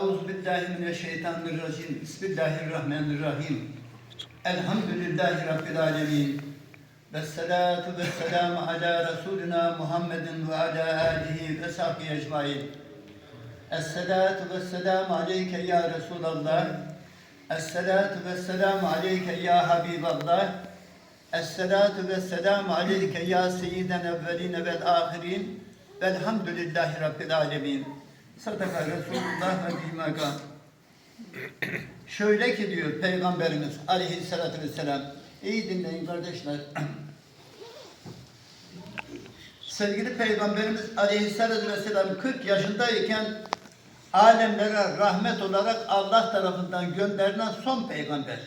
Euzu billahi mineşşeytanirracim. Bismillahirrahmanirrahim. Elhamdülillahi rabbil alamin. Vessalatu vesselamu ala Resulina Muhammedin ve ala alihi ve sahbihi ecmaîn. Esselatu vesselamu aleyke ya Resulallah. Esselatu vesselamu aleyke ya Habiballah. Esselatu vesselamu aleyke ya seyyiden evveline vel ahirin. Velhamdülillahi Rabbil alemin. Sadaka Resulullah ve bihmaka. Şöyle ki diyor Peygamberimiz aleyhissalatü vesselam. İyi dinleyin kardeşler. Sevgili Peygamberimiz aleyhissalatü vesselam 40 yaşındayken alemlere rahmet olarak Allah tarafından gönderilen son peygamber.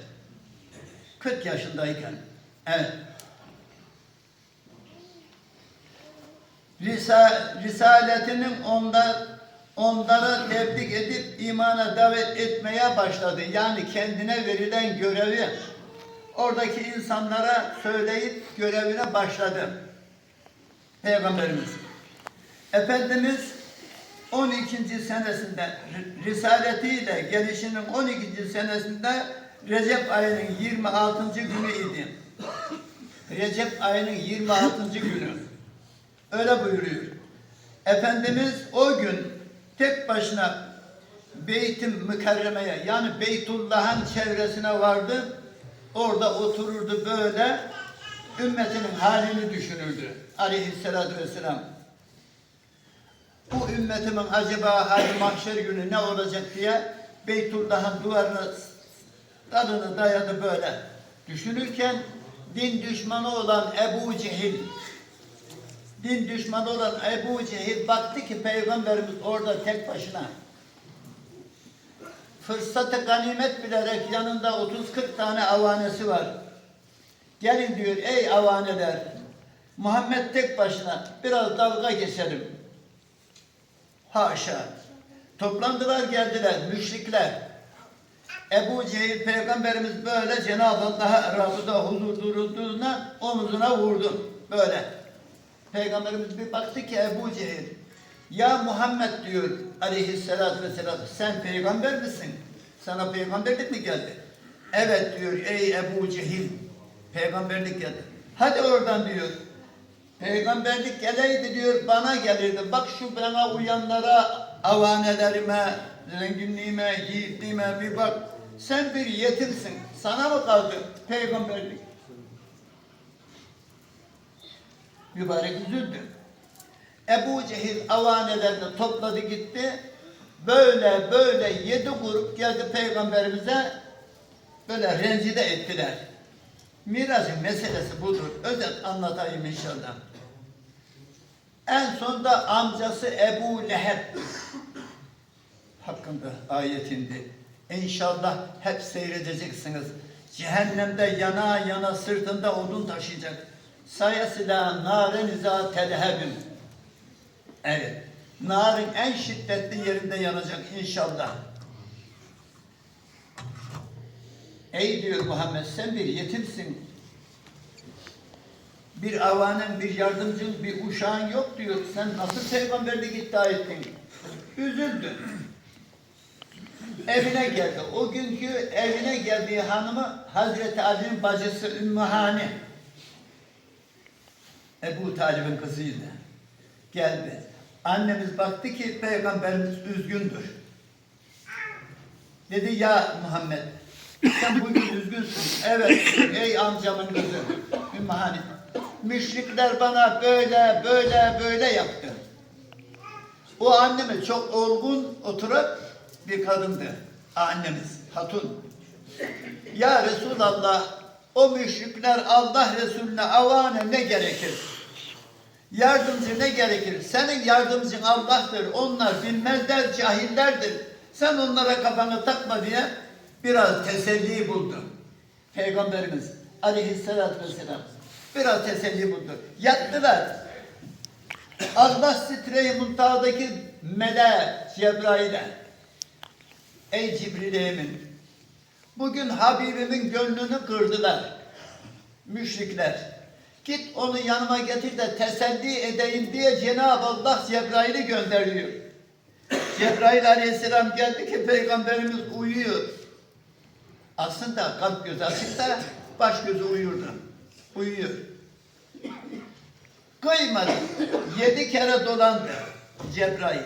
40 yaşındayken. Evet. Risa, risaletinin onlar, onlara tebrik edip imana davet etmeye başladı. Yani kendine verilen görevi oradaki insanlara söyleyip görevine başladı. Peygamberimiz. Efendimiz 12. senesinde risaletiyle gelişinin 12. senesinde Recep ayının 26. günü idi. Recep ayının 26. günü. Öyle buyuruyor. Efendimiz o gün tek başına Beyt-i Mükerreme'ye yani Beytullah'ın çevresine vardı. Orada otururdu böyle ümmetinin halini düşünürdü. Aleyhisselatü vesselam. Bu ümmetimin acaba hali mahşer günü ne olacak diye Beytullah'ın duvarına dalını dayadı böyle. Düşünürken din düşmanı olan Ebu Cehil din düşmanı olan Ebu Cehil baktı ki Peygamberimiz orada tek başına. Fırsatı ganimet bilerek yanında 30-40 tane avanesi var. Gelin diyor ey avaneler Muhammed tek başına biraz dalga geçelim. Haşa. Toplandılar geldiler müşrikler. Ebu Cehil peygamberimiz böyle Cenab-ı Allah'a Rabıda huzur durulduğuna omuzuna vurdu. Böyle. Peygamberimiz bir baktı ki Ebu Cehil ya Muhammed diyor aleyhissalatü vesselam sen peygamber misin? Sana peygamberlik mi geldi? Evet diyor ey Ebu Cehil peygamberlik geldi. Hadi oradan diyor. Peygamberlik geleydi diyor bana gelirdi. Bak şu bana uyanlara, avanelerime, zenginliğime, yiğitliğime bir bak. Sen bir yetimsin. Sana mı kaldı peygamberlik? Mübarek üzüldü. Ebu Cehil avanelerini topladı gitti. Böyle böyle yedi grup geldi peygamberimize böyle rencide ettiler. Miracın meselesi budur. Özet anlatayım inşallah. En sonda amcası Ebu Leheb hakkında ayetindi. İnşallah hep seyredeceksiniz. Cehennemde yana yana sırtında odun taşıyacak. Sayesila naren izâ telhebim. Evet. Narın en şiddetli yerinde yanacak inşallah. Ey diyor Muhammed sen bir yetimsin. Bir avanen, bir yardımcın, bir uşağın yok diyor. Sen nasıl peygamberlik iddia ettin? Üzüldü. Evine geldi. O günkü evine geldiği hanımı Hazreti Ali'nin bacısı Ümmü Hani. Ebu Talib'in kızıydı. Geldi. Annemiz baktı ki peygamberimiz üzgündür. Dedi ya Muhammed sen bugün üzgünsün. Evet ey amcamın kızı. Ümmü Hani. Müşrikler bana böyle böyle böyle yaptı. O annemiz çok olgun oturup bir kadındı. Annemiz, hatun. Ya Resulallah o müşrikler Allah Resulüne avane ne gerekir? Yardımcı ne gerekir? Senin yardımcın Allah'tır. Onlar bilmezler, cahillerdir. Sen onlara kafanı takma diye biraz teselli buldu. Peygamberimiz aleyhissalatü vesselam biraz teselli buldu. Yattılar. Allah sitreyi muntahadaki mele Cebrail'e Ey Cibril Emin bugün Habibimin gönlünü kırdılar. Müşrikler. Git onu yanıma getir de teselli edeyim diye Cenab-ı Allah Cebrail'i gönderiyor. Cebrail aleyhisselam geldi ki peygamberimiz uyuyor. Aslında kalp gözü açık da baş gözü uyurdu. Uyuyor. Kıymadı. Yedi kere dolandı Cebrail.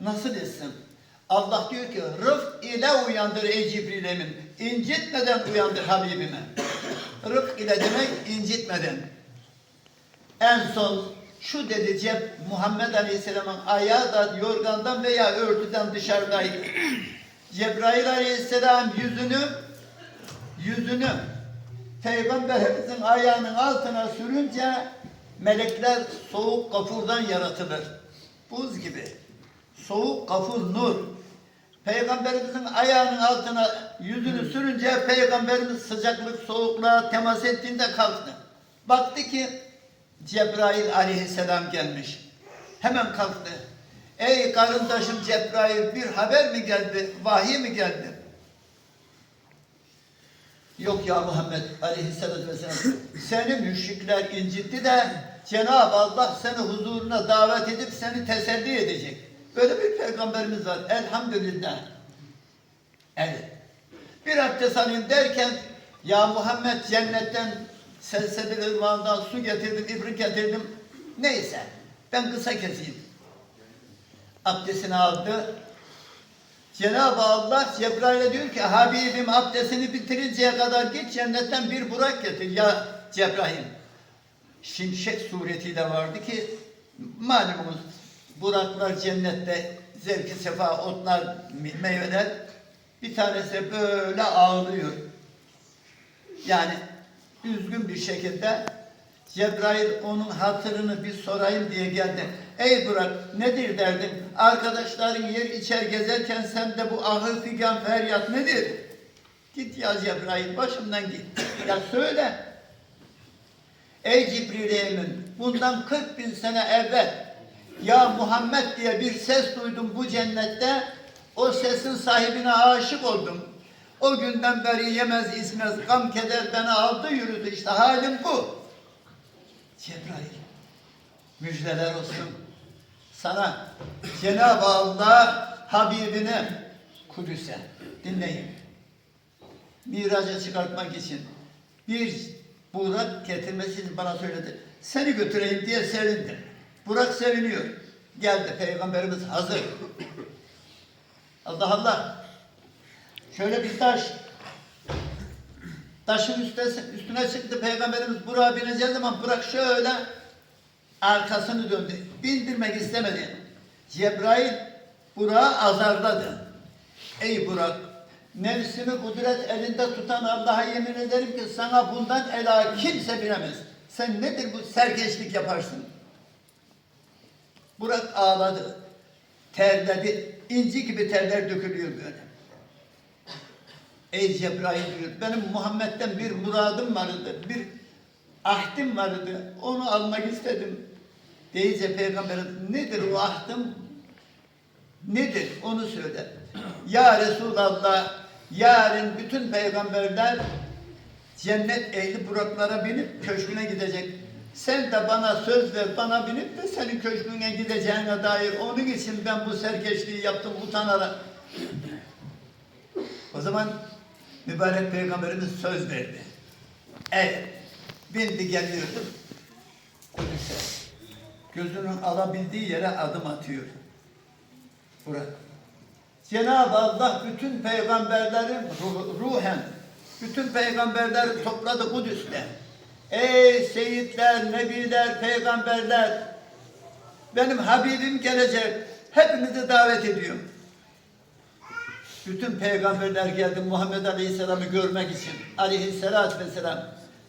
Nasıl etsin? Allah diyor ki rıfk ile uyandır ey Cibril emin. İncitmeden uyandır Habibime. Rıfk ile demek incitmeden. En son şu dedi Ceb Muhammed Aleyhisselam'ın ayağı da yorgandan veya örtüden dışarıdaydı. Cebrail Aleyhisselam yüzünü yüzünü Peygamberimizin ayağının altına sürünce melekler soğuk gafurdan yaratılır. Buz gibi. Soğuk gafur nur. Peygamberimizin ayağının altına yüzünü sürünce Peygamberimiz sıcaklık soğukluğa temas ettiğinde kalktı. Baktı ki Cebrail aleyhisselam gelmiş. Hemen kalktı. Ey karındaşım Cebrail bir haber mi geldi? Vahiy mi geldi? Yok ya Muhammed aleyhisselatü vesselam. Seni müşrikler incitti de Cenab-ı Allah seni huzuruna davet edip seni teselli edecek. Böyle bir peygamberimiz var. Elhamdülillah. Evet. Bir abdest alayım derken ya Muhammed cennetten Selsebil ırmağından su getirdim, ibrik getirdim. Neyse ben kısa keseyim. Abdestini aldı. Cenab-ı Allah Cebrail'e diyor ki Habibim abdestini bitirinceye kadar git cennetten bir burak getir ya Cebrail. Şimşek suretiyle vardı ki malumunuz buraklar cennette zevki sefa otlar meyveler bir tanesi böyle ağlıyor. Yani üzgün bir şekilde Cebrail onun hatırını bir sorayım diye geldi. Ey Burak nedir derdin? Arkadaşların yer içer gezerken sen de bu ahır figan feryat nedir? Git ya Cebrail başımdan git. Ya söyle. Ey Cibril Emin bundan 40 bin sene evvel ya Muhammed diye bir ses duydum bu cennette. O sesin sahibine aşık oldum. O günden beri yemez içmez gam keder beni aldı yürüdü işte halim bu. Cebrail müjdeler olsun. Sana Cenab-ı Allah Habibine Kudüs'e dinleyin. Miraca çıkartmak için bir Burak getirmesini bana söyledi. Seni götüreyim diye sevindim. Burak seviniyor. Geldi Peygamberimiz hazır. Allah Allah. Şöyle bir taş. Taşın üstüne, üstüne çıktı Peygamberimiz Burak'a bineceği zaman Burak şöyle arkasını döndü. Bindirmek istemedi. Cebrail Burak'ı azarladı. Ey Burak, nefsimi kudret elinde tutan Allah'a yemin ederim ki sana bundan ela kimse bilemez. Sen nedir bu serkeşlik yaparsın? Burak ağladı. Terledi. İnci gibi terler dökülüyor böyle. Ey Cebrail diyor, benim Muhammed'den bir muradım vardı, bir ahdim vardı, onu almak istedim. Deyince Peygamberimiz nedir o ahdım? Nedir? Onu söyle. Ya Resulallah, yarın bütün peygamberler cennet ehli buraklara binip köşküne gidecek. Sen de bana söz ver, bana binip de senin köşküne gideceğine dair onun için ben bu serkeşliği yaptım utanarak. O zaman mübarek peygamberimiz söz verdi. Evet, bindi geliyordu Kudüs'e. Gözünün alabildiği yere adım atıyor. Burak. Cenab-ı Allah bütün peygamberlerin ruh- ruhen, bütün peygamberleri topladı Kudüs'te. Ey seyitler, nebiler, peygamberler, benim Habibim gelecek, hepinizi davet ediyorum. Bütün peygamberler geldi Muhammed Aleyhisselam'ı görmek için. Aleyhisselatü Vesselam.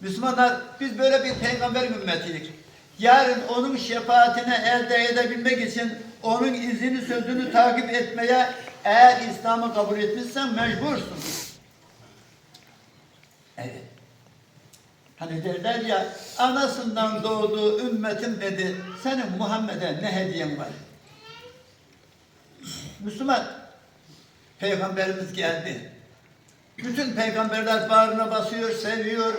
Müslümanlar biz böyle bir peygamber ümmetiyiz. Yarın onun şefaatini elde edebilmek için onun izini sözünü takip etmeye eğer İslam'ı kabul etmişsen mecbursun. Evet. Hani derler ya anasından doğduğu ümmetim dedi senin Muhammed'e ne hediyen var? Müslüman Peygamberimiz geldi. Bütün peygamberler bağrına basıyor, seviyor.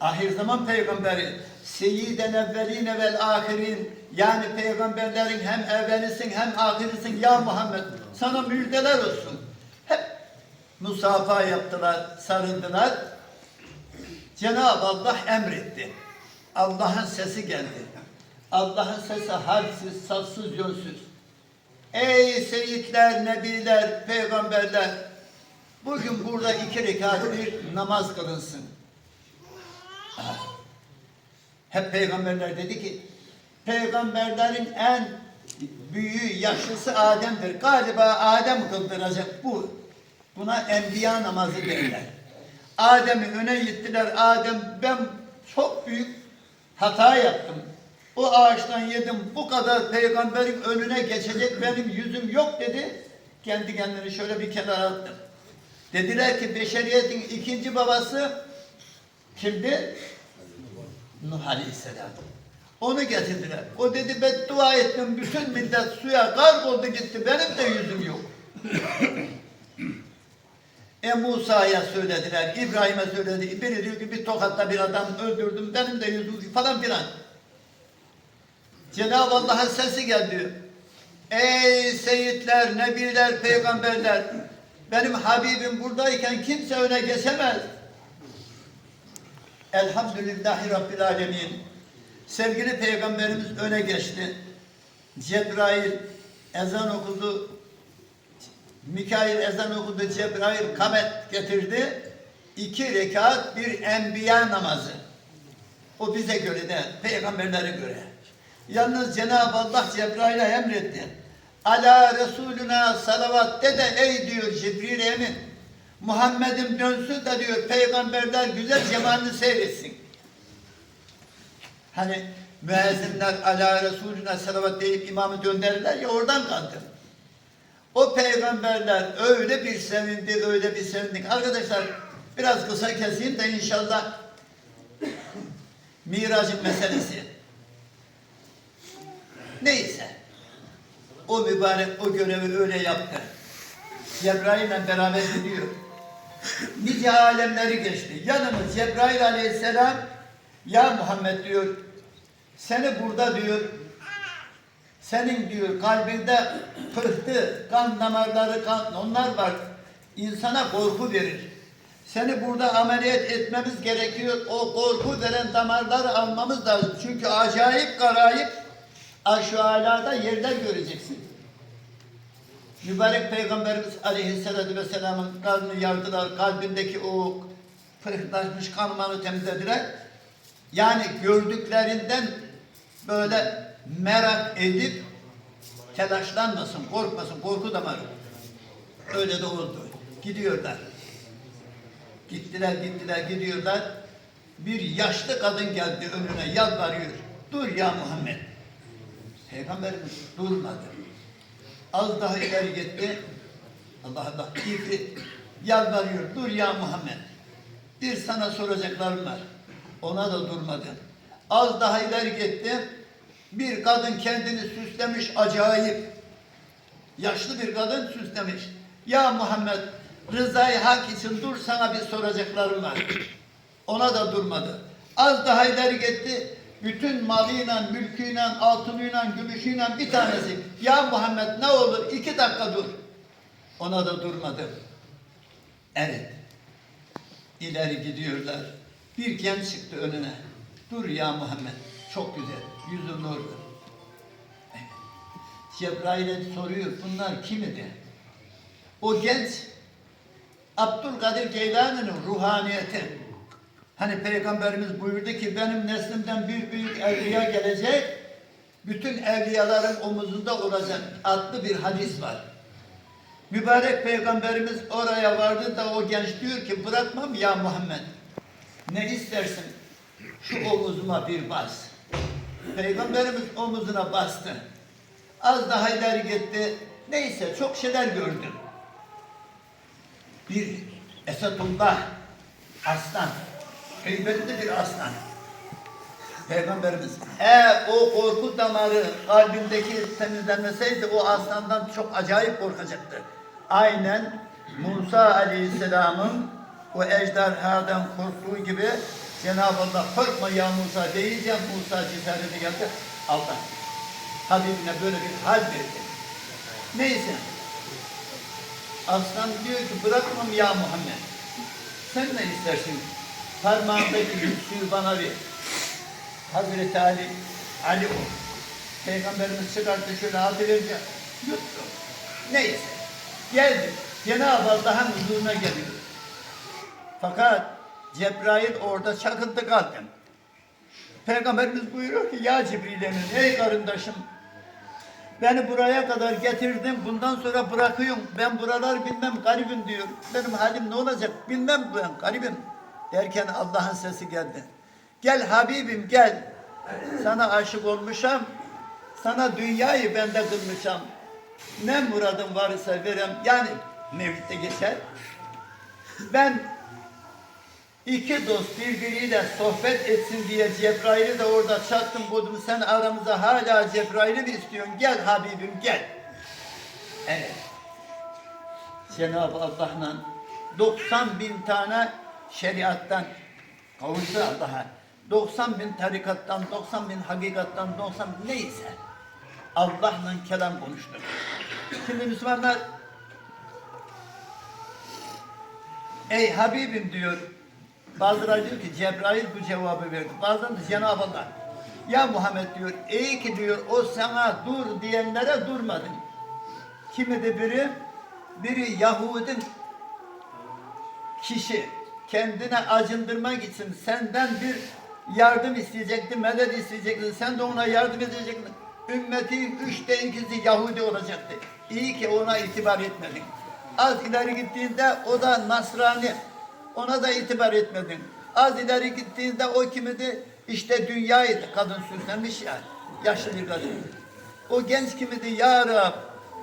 Ahir zaman peygamberi. Seyyiden evveline vel ahirin. Yani peygamberlerin hem evvelisin hem ahirisin ya Muhammed sana müjdeler olsun. Hep musafa yaptılar, sarıldılar. Cenab-ı Allah emretti. Allah'ın sesi geldi. Allah'ın sesi harfsiz, safsız, yönsüz. Ey seyitler, nebiler, peygamberler, bugün burada iki rekat bir namaz kılınsın. Hep peygamberler dedi ki, peygamberlerin en büyüğü, yaşlısı Adem'dir. Galiba Adem kıldıracak bu. Buna enbiya namazı derler. Adem'i öne gittiler. Adem ben çok büyük hata yaptım. O ağaçtan yedim. Bu kadar peygamberin önüne geçecek benim yüzüm yok dedi. Kendi kendini şöyle bir kenara attı. Dediler ki beşeriyetin ikinci babası kimdi? Nuh Aleyhisselam. Onu getirdiler. O dedi ben dua ettim. Bütün millet suya gark oldu gitti. Benim de yüzüm yok. E Musa'ya söylediler, İbrahim'e söyledi. Biri diyor ki bir tokatla bir adam öldürdüm, benim de yüzüm falan filan. Cenab-ı Allah'ın sesi geldi. Ey seyitler, nebiler, peygamberler, benim Habibim buradayken kimse öne geçemez. Elhamdülillahi Rabbil Alemin. Sevgili Peygamberimiz öne geçti. Cebrail ezan okudu. Mikail ezan okudu. Cebrail kamet getirdi. İki rekat bir enbiya namazı. O bize göre de peygamberlere göre. Yalnız Cenab-ı Allah Cebrail'e emretti. Ala Resulüna salavat de de ey diyor Cibril Emin. Muhammed'im dönsün de diyor peygamberler güzel cemalini seyretsin. Hani müezzinler ala Resulüne salavat deyip imamı döndürürler ya oradan kaldı. O peygamberler öyle bir sevindi, öyle bir sevindik. Arkadaşlar biraz kısa keseyim de inşallah Miracın meselesi. Neyse. O mübarek o görevi öyle yaptı. Cebrail'le beraber gidiyor. Nice alemleri geçti. Yanımız Cebrail aleyhisselam ya Muhammed diyor seni burada diyor senin diyor kalbinde pıhtı, kan damarları, kan, onlar var. İnsana korku verir. Seni burada ameliyat etmemiz gerekiyor. O korku veren damarları almamız lazım. Çünkü acayip garayip aşağılarda yerler göreceksin. Mübarek Peygamberimiz Aleyhisselatü Vesselam'ın kalbini yardılar. Kalbindeki o pıhtılaşmış kanmanı temizlediler. Yani gördüklerinden böyle merak edip telaşlanmasın, korkmasın, korku damarı. Öyle de oldu. Gidiyorlar. Gittiler, gittiler, gidiyorlar. Bir yaşlı kadın geldi önüne, yalvarıyor. Dur ya Muhammed. Peygamberimiz durmadı. Az daha ileri gitti. Allah Allah, ifrit. Yalvarıyor, dur ya Muhammed. Bir sana soracaklarım var. Ona da durmadı. Az daha ileri gitti. Bir kadın kendini süslemiş acayip. Yaşlı bir kadın süslemiş. Ya Muhammed rızayı hak için dur sana bir soracaklarım var. Ona da durmadı. Az daha ileri gitti. Bütün malıyla, mülküyle, altınıyla, gümüşüyle bir tanesi. Ya Muhammed ne olur iki dakika dur. Ona da durmadı. Evet. İleri gidiyorlar. Bir genç çıktı önüne. Dur ya Muhammed. Çok güzel. Evet. Cebrail'e soruyor. Bunlar kim idi? O genç Abdülkadir Geylani'nin ruhaniyeti. Hani Peygamberimiz buyurdu ki benim neslimden bir büyük evliya gelecek, bütün evliyaların omuzunda olacak adlı bir hadis var. Mübarek Peygamberimiz oraya vardı da o genç diyor ki bırakmam ya Muhammed. Ne istersin? Şu omuzuma bir bas. Peygamberimiz omuzuna bastı. Az daha ileri gitti. Neyse çok şeyler gördüm. Bir Esadullah aslan. Heybetli bir aslan. Peygamberimiz eğer o korku damarı kalbindeki temizlenmeseydi o aslandan çok acayip korkacaktı. Aynen Musa Aleyhisselam'ın o ejderhadan korktuğu gibi Cenab-ı Allah korkma ya Musa diyeceğim Musa cesareti geldi. Allah. Habibine böyle bir hal verdi. Neyse. Aslan diyor ki bırakmam ya Muhammed. Sen ne istersin? Parmağındaki yüksüğü bana ver. Hazreti Ali, Ali o. Peygamberimiz çıkarttı şöyle atıverince yuttu. Neyse. Geldi. Cenab-ı Allah'ın huzuruna geliyor. Fakat Cebrail orada çakıldı kaldı. Peygamberimiz buyuruyor ki ya Cibril Emin ey karındaşım beni buraya kadar getirdin bundan sonra bırakıyorum. Ben buralar bilmem garibim diyor. Benim halim ne olacak bilmem ben garibim. Derken Allah'ın sesi geldi. Gel Habibim gel. Sana aşık olmuşam. Sana dünyayı bende kılmışam. Ne muradın varsa verem. Yani mevlütte geçer. Ben İki dost birbiriyle sohbet etsin diye Cebrail'i de orada çaktım buldum. Sen aramıza hala Cebrail'i mi istiyorsun? Gel Habibim gel. Evet. Cenab-ı Allah'la 90 bin tane şeriattan kavuştu Allah'a. 90 bin tarikattan, 90 bin hakikattan, 90 bin neyse. Allah'la kelam konuştu. Şimdi Müslümanlar Ey Habibim diyor. Bazıları diyor ki Cebrail bu cevabı verdi. Bazen de Cenab-ı Allah. Ya Muhammed diyor, iyi ki diyor o sana dur diyenlere durmadın. Kimi de biri, biri Yahudi kişi kendine acındırmak için senden bir yardım isteyecekti, medet isteyecekti. Sen de ona yardım edecektin. Ümmetin üçte ikisi Yahudi olacaktı. İyi ki ona itibar etmedin. Az ileri gittiğinde o da Nasrani. Ona da itibar etmedin. Az ileri gittiğinde o kimidi? İşte dünyaydı. Kadın süslenmiş ya. Yaşlı bir kadın. O genç kimidi? Ya Rab.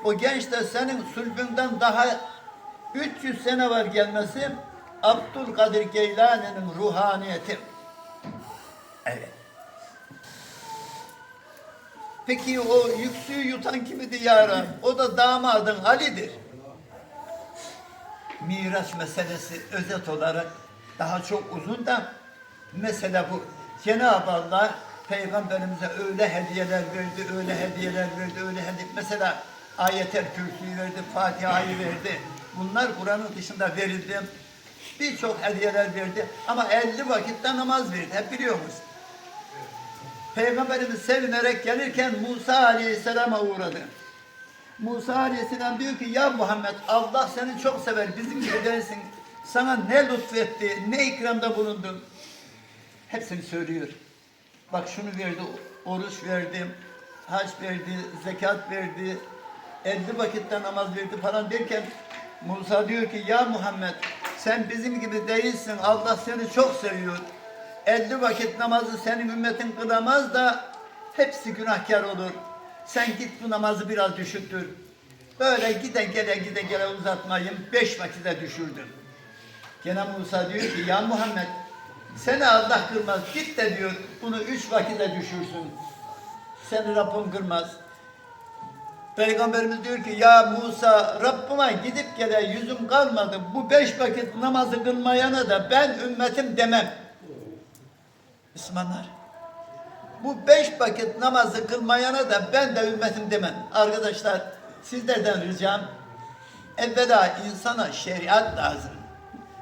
O genç de senin sulbünden daha 300 sene var gelmesi Abdülkadir Geylani'nin ruhaniyeti. Evet. Peki o yüksüğü yutan kimidi ya Rab? O da damadın Ali'dir. Miraç meselesi özet olarak daha çok uzun da mesele bu. Cenab-ı Allah Peygamberimize öyle hediyeler verdi, öyle hediyeler verdi, öyle hediye. Mesela ayetel kürsüyü verdi, Fatiha'yı verdi. Bunlar Kur'an'ın dışında verildi. Birçok hediyeler verdi ama 50 vakitte namaz verdi. Hep biliyor musun? Peygamberimiz sevinerek gelirken Musa Aleyhisselam'a uğradı. Musa Aleyhisselam diyor ki ya Muhammed Allah seni çok sever bizim gibi değilsin. Sana ne lütfetti, ne ikramda bulundun. Hepsini söylüyor. Bak şunu verdi, oruç verdi, hac verdi, zekat verdi, 50 vakitte namaz verdi falan derken Musa diyor ki ya Muhammed sen bizim gibi değilsin. Allah seni çok seviyor. 50 vakit namazı senin ümmetin kılamaz da hepsi günahkar olur. Sen git bu namazı biraz düşürttür. Böyle gide gele gide gele uzatmayın. Beş vakite düşürdüm. Gene Musa diyor ki ya Muhammed seni Allah kırmaz. Git de diyor bunu üç vakite düşürsün. Seni Rabbim kırmaz. Peygamberimiz diyor ki ya Musa Rabbime gidip gele yüzüm kalmadı. Bu beş vakit namazı kılmayana da ben ümmetim demem. Müslümanlar. Bu beş vakit namazı kılmayana da ben de ümmetim demem. Arkadaşlar sizlerden ricam evvela insana şeriat lazım.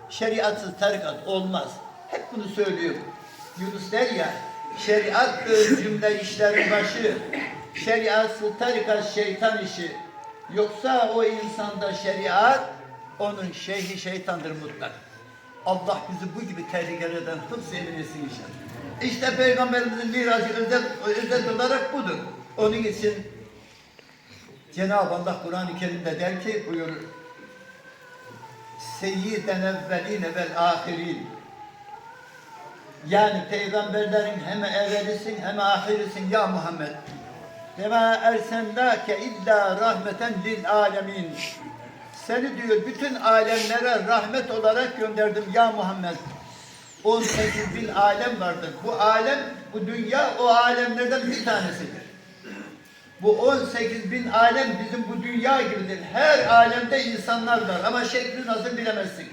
Şeriatsız tarikat olmaz. Hep bunu söylüyorum. Yunus der ya şeriattır cümle işlerin başı. Şeriatsız tarikat şeytan işi. Yoksa o insanda şeriat onun şeyhi şeytandır mutlak. Allah bizi bu gibi tehlikelerden hıfz eylesin inşallah. İşte Peygamberimizin miracı özet, özet olarak budur. Onun için Cenab-ı Allah Kur'an-ı Kerim'de der ki buyurur. Seyyiden evveline vel ahirin. Yani peygamberlerin hem evvelisin hem ahirisin ya Muhammed. Ve ma ersendâke illa rahmeten lil alemin. Seni diyor bütün alemlere rahmet olarak gönderdim ya Muhammed. 18 bin alem vardır. Bu alem, bu dünya o alemlerden bir tanesidir. Bu 18 bin alem bizim bu dünya gibidir. Her alemde insanlar var ama şekli nasıl bilemezsin.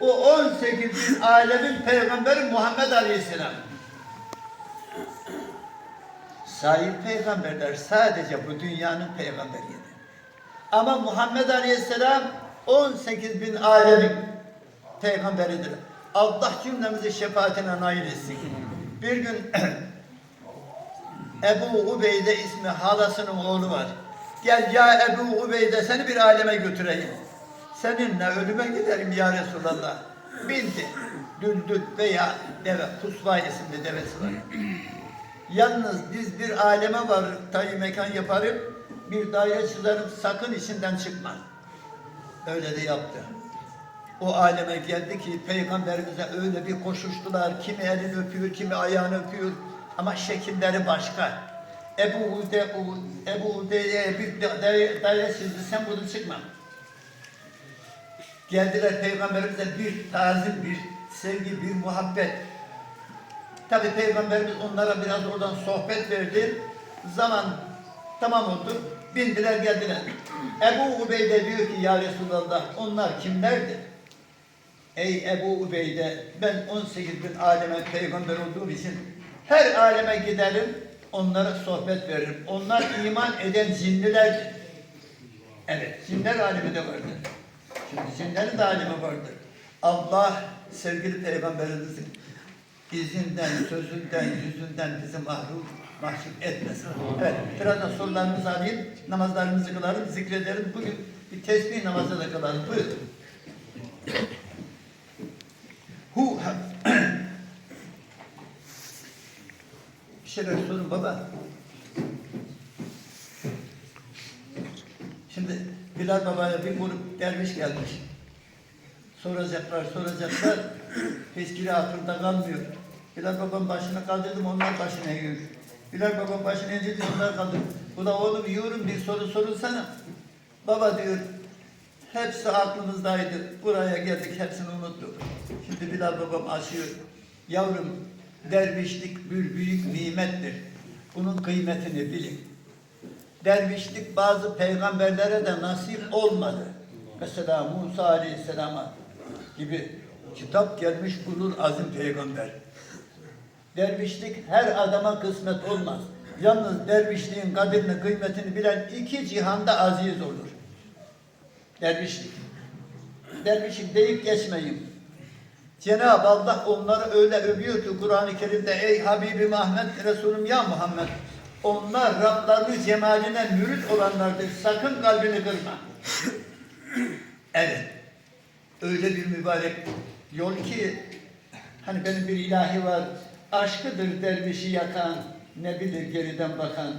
O 18 bin alemin peygamberi Muhammed Aleyhisselam. Sahip peygamberler sadece bu dünyanın peygamberiydi. Ama Muhammed Aleyhisselam 18 bin alemin peygamberidir. Allah cümlemizi şefaatine nail etsin. Bir gün Ebu Ubeyde ismi halasının oğlu var. Gel ya Ebu Ubeyde seni bir aleme götüreyim. Seninle ölüme giderim ya Resulallah. Bindi. Düldül veya deve, Kusva isimli devesi var. Yalnız biz bir aleme var, tayı mekan yaparım, bir daire çizerim, sakın içinden çıkma. Öyle de yaptı. O aleme geldi ki peygamberimize öyle bir koşuştular. Kimi elini öpüyor, kimi ayağını öpüyor. Ama şekilleri başka. Ebu Ude, Ebu Ude'ye bir daire çizdi, sen bunu çıkma. Geldiler peygamberimize bir tazim, bir sevgi, bir muhabbet. Tabi peygamberimiz onlara biraz oradan sohbet verdi. Zaman tamam oldu. Bindiler geldiler. Ebu Ubeyde diyor ki ya Resulallah onlar kimlerdi? Ey Ebu Ubeyde ben 18 bin aleme peygamber olduğum için her aleme giderim onlara sohbet veririm. Onlar iman eden cinlilerdir. Evet cinler alemi de vardır. Şimdi cinlerin de alemi vardır. Allah sevgili peygamberimizin izinden, sözünden, yüzünden bizi mahrum, mahcup etmesin. Evet, birazdan sorularımızı alayım, namazlarımızı kılalım, zikredelim. Bugün bir tesbih namazı da kılalım. Buyurun. Hu Bir şeyler sorun baba. Şimdi Bilal Baba'ya bir grup derviş gelmiş. Soracaklar, soracaklar. Hiçbiri aklında kalmıyor. Bilal babam başını kaldırdım, onlar başına eğiyor. Bilal babam başını eğince onlar kaldırdı. Bu da oğlum yiyorum bir soru sorunsana. Baba diyor, hepsi aklımızdaydı. Buraya geldik, hepsini unuttuk. Şimdi Bilal babam açıyor. Yavrum, dervişlik bir büyük nimettir. Bunun kıymetini bilin. Dervişlik bazı peygamberlere de nasip olmadı. Mesela Musa Aleyhisselam'a gibi kitap gelmiş bulur azim peygamber. Dervişlik her adama kısmet olmaz. Yalnız dervişliğin kadrini, kıymetini bilen iki cihanda aziz olur. Dervişlik. Dervişlik deyip geçmeyin. Cenab-ı Allah onları öyle övüyor ki Kur'an-ı Kerim'de ey Habibim Ahmet Resulüm ya Muhammed onlar Rablarının cemaline mürit olanlardır. Sakın kalbini kırma. Evet. Öyle bir mübarek yol ki hani benim bir ilahi var. Aşkıdır dervişi yakan, ne bilir geriden bakan.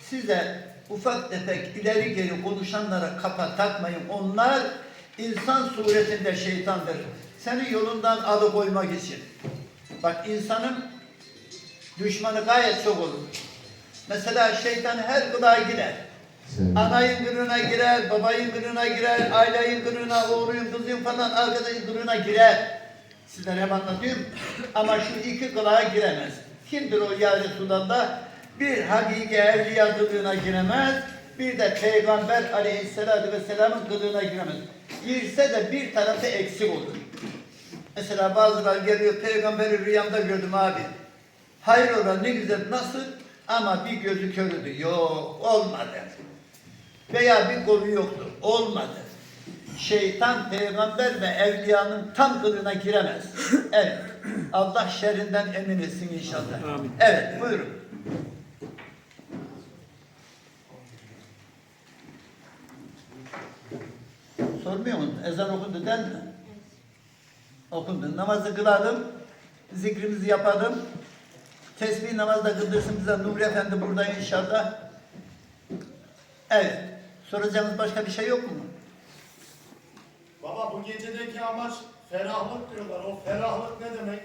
Size ufak tefek ileri geri konuşanlara kafa takmayın. Onlar insan suretinde şeytandır. Seni yolundan alıkoymak için. Bak insanın düşmanı gayet çok olur. Mesela şeytan her kulağa girer. Anayın kırığına girer, babayın kırığına girer, ailenin kırığına, oğluyun, kızın falan arkadaşın kırığına girer. Sizlere hep anlatıyorum. Ama şu iki kulağa giremez. Kimdir o ya Resulallah? Bir hakiki evliya kılığına giremez, bir de Peygamber aleyhissalatü vesselamın kılığına giremez. Girse de bir tarafı eksik olur. Mesela bazılar geliyor, peygamberi rüyamda gördüm abi. Hayrola ne güzel, nasıl? Ama bir gözü körüdü. Yok, olmadı. Veya bir kolu yoktu. Olmadı. Şeytan, peygamber ve evliyanın tam kılığına giremez. Evet. Allah şerrinden emin etsin inşallah. Amin. Evet, buyurun. Sormuyor musun? Ezan okundu değil mi? Okundu. Namazı kılalım, zikrimizi yapalım. Tesbih namazda kıldırsın bize Nuri Efendi burada inşallah. Evet. Soracağımız başka bir şey yok mu? Baba bu gecedeki amaç ferahlık diyorlar. O ferahlık ne demek?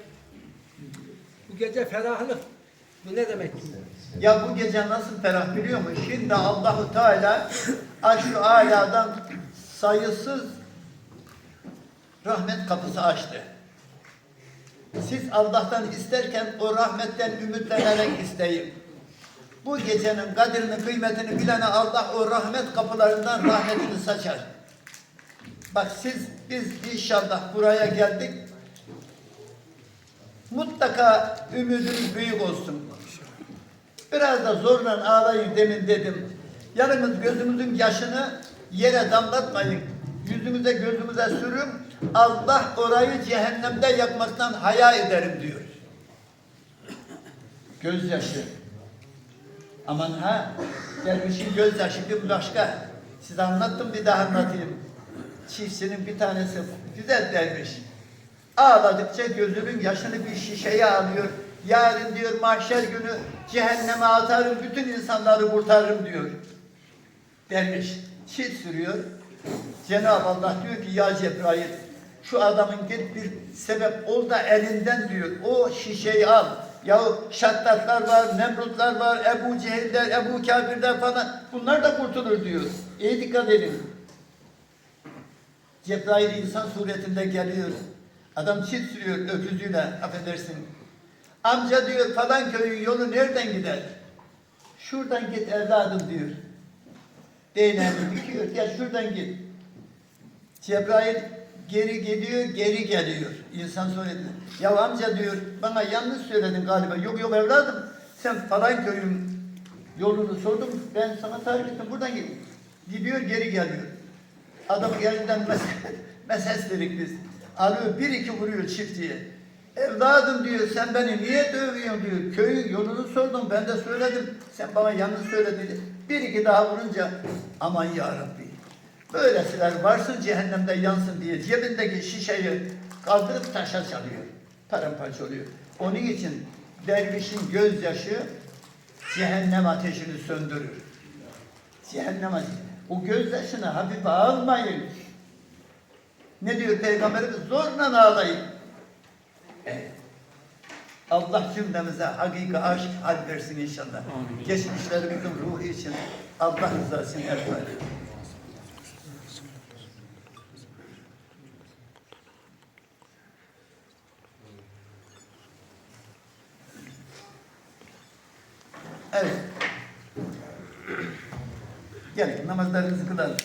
Bu gece ferahlık. Bu ne demek? Ya bu gece nasıl ferah biliyor musun? Şimdi Allahu Teala aşru aladan sayısız rahmet kapısı açtı. Siz Allah'tan isterken o rahmetten ümitlenerek isteyin. Bu gecenin kadrini, kıymetini bilene Allah o rahmet kapılarından rahmetini saçar. Bak siz, biz inşallah buraya geldik. Mutlaka ümidiniz büyük olsun. Biraz da zorla ağlayın demin dedim. Yalnız gözümüzün yaşını yere damlatmayın. Yüzümüze gözümüze sürün. Allah orayı cehennemde yakmaktan haya ederim diyor. Gözyaşı. Aman ha, dervişin gözyaşı bir başka. Size anlattım bir daha anlatayım. Çiftçinin bir tanesi güzel derviş. Ağladıkça gözünün yaşını bir şişeye alıyor. Yarın diyor mahşer günü cehenneme atarım, bütün insanları kurtarırım diyor. Derviş çift sürüyor. Cenab-ı Allah diyor ki ya Cebrail şu adamın git bir sebep ol da elinden diyor. O şişeyi al. Ya şattatlar var, Nemrutlar var, Ebu Cehiller, Ebu Kafirler falan. Bunlar da kurtulur diyor. İyi dikkat edin. Cebrail insan suretinde geliyor. Adam çift sürüyor öküzüyle, affedersin. Amca diyor falan köyün yolu nereden gider? Şuradan git evladım diyor. Değneğini dikiyor, ya şuradan git. Cebrail geri gidiyor, geri geliyor. İnsan söyledi. Ya amca diyor, bana yanlış söyledin galiba. Yok yok evladım, sen falan köyün yolunu sordum, ben sana tarif ettim, buradan git. Gidiyor, geri geliyor. Adam elinden mes meses dedik biz. Alıyor, bir iki vuruyor çiftçiye. Evladım diyor, sen beni niye dövüyorsun diyor. Köyün yolunu sordum, ben de söyledim. Sen bana yanlış söyledin. Bir iki daha vurunca, aman ya Rabbi. Böylesiler varsın cehennemde yansın diye cebindeki şişeyi kaldırıp taşa çalıyor. Paramparça oluyor. Onun için dervişin gözyaşı cehennem ateşini söndürür. Cehennem ateşi. O gözyaşını hafife almayın. Ne diyor Peygamberimiz? Zorla ağlayın. Evet. Allah cümlemize hakiki aşk hal versin inşallah. Geçmişlerimizin ruhu için Allah rızası için el Fatiha. Evet. Gelin namazlarınızı kılalım.